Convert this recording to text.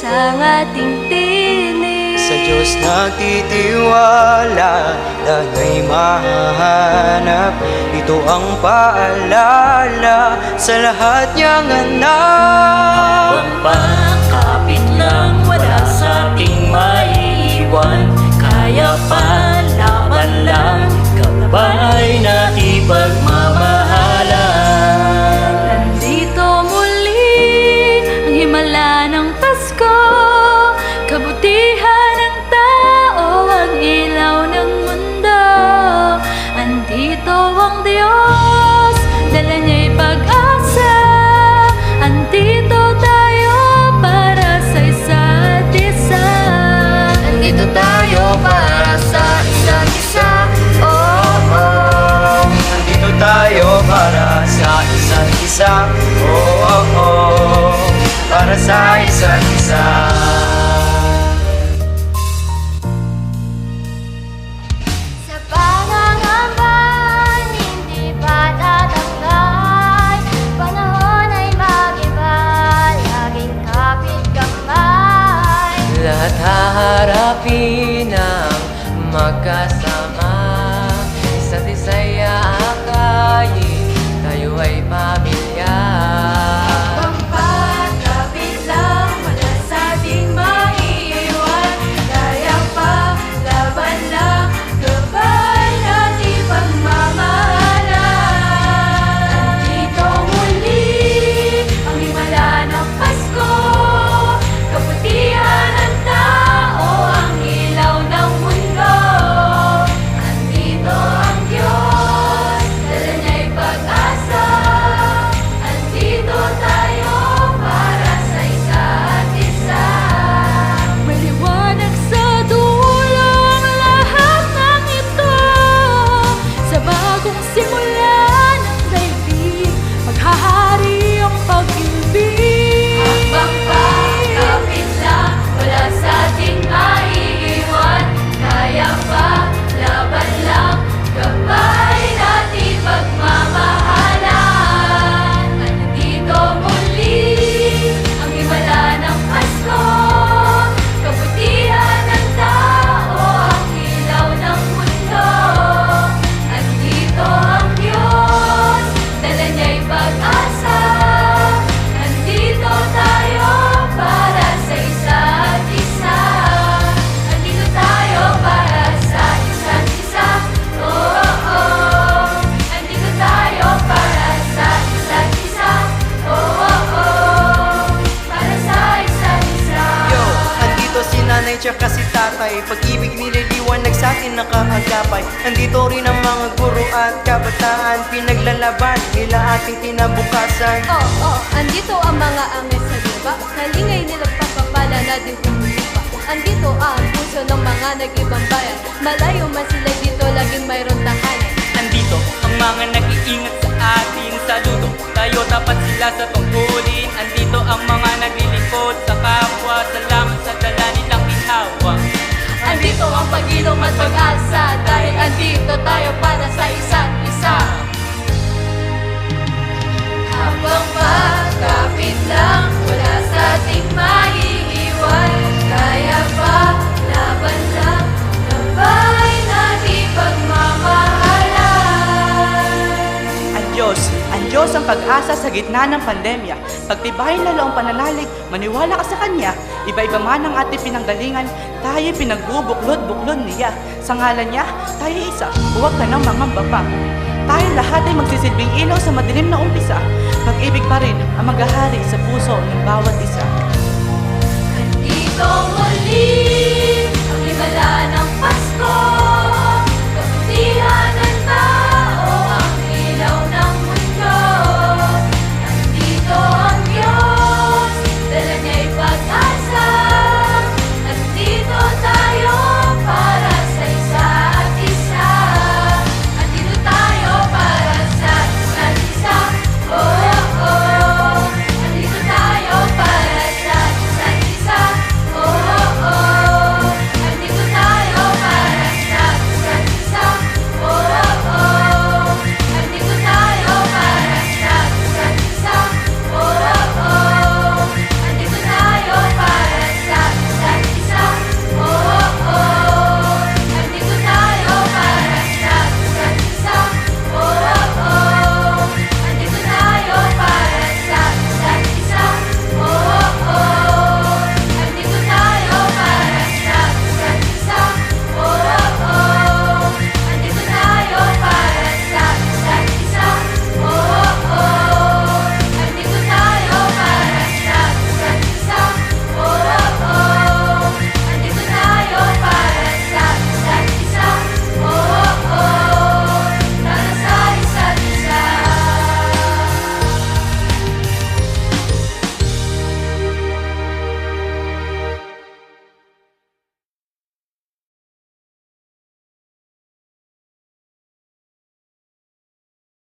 ang ating tinig. Sa Diyos nagtitiwala Dana'y mahanap. Ito ang paalala Sa lahat niyang anak. Pampakapit tsaka si tatay Pag-ibig nililiwanag sa atin nakaagapay. Andito rin ang mga guro at kabataan Pinaglalaban nila ating kinabukasan. Oh, oh, andito ang mga angel sa lupa. Kalingay nilang pagpapala na di humusupa Andito ang puso ng mga nag-ibang bayan. Malayo man sila dito, laging mayroon tahanan. Andito ang mga nag-iingat sa atin. Saludo, tayo tapat sila sa tungkulin. Andito ang mga naglilingkod sa kapwa. Salamat sa dala Diyos ang pag-asa sa gitna ng pandemya. Pagtibayin lalo ang pananalig, maniwala ka sa Kanya. Iba-iba man ang ating pinanggalingan, tayo pinagbubuklod-buklod niya. Sa ngalan niya, tayo isa, huwag ka nang mangamba pa. Tayo lahat ay magsisilbing ilaw sa madilim na umpisa. Pag-ibig pa rin ang maghahari sa puso ng bawat isa. Dito muli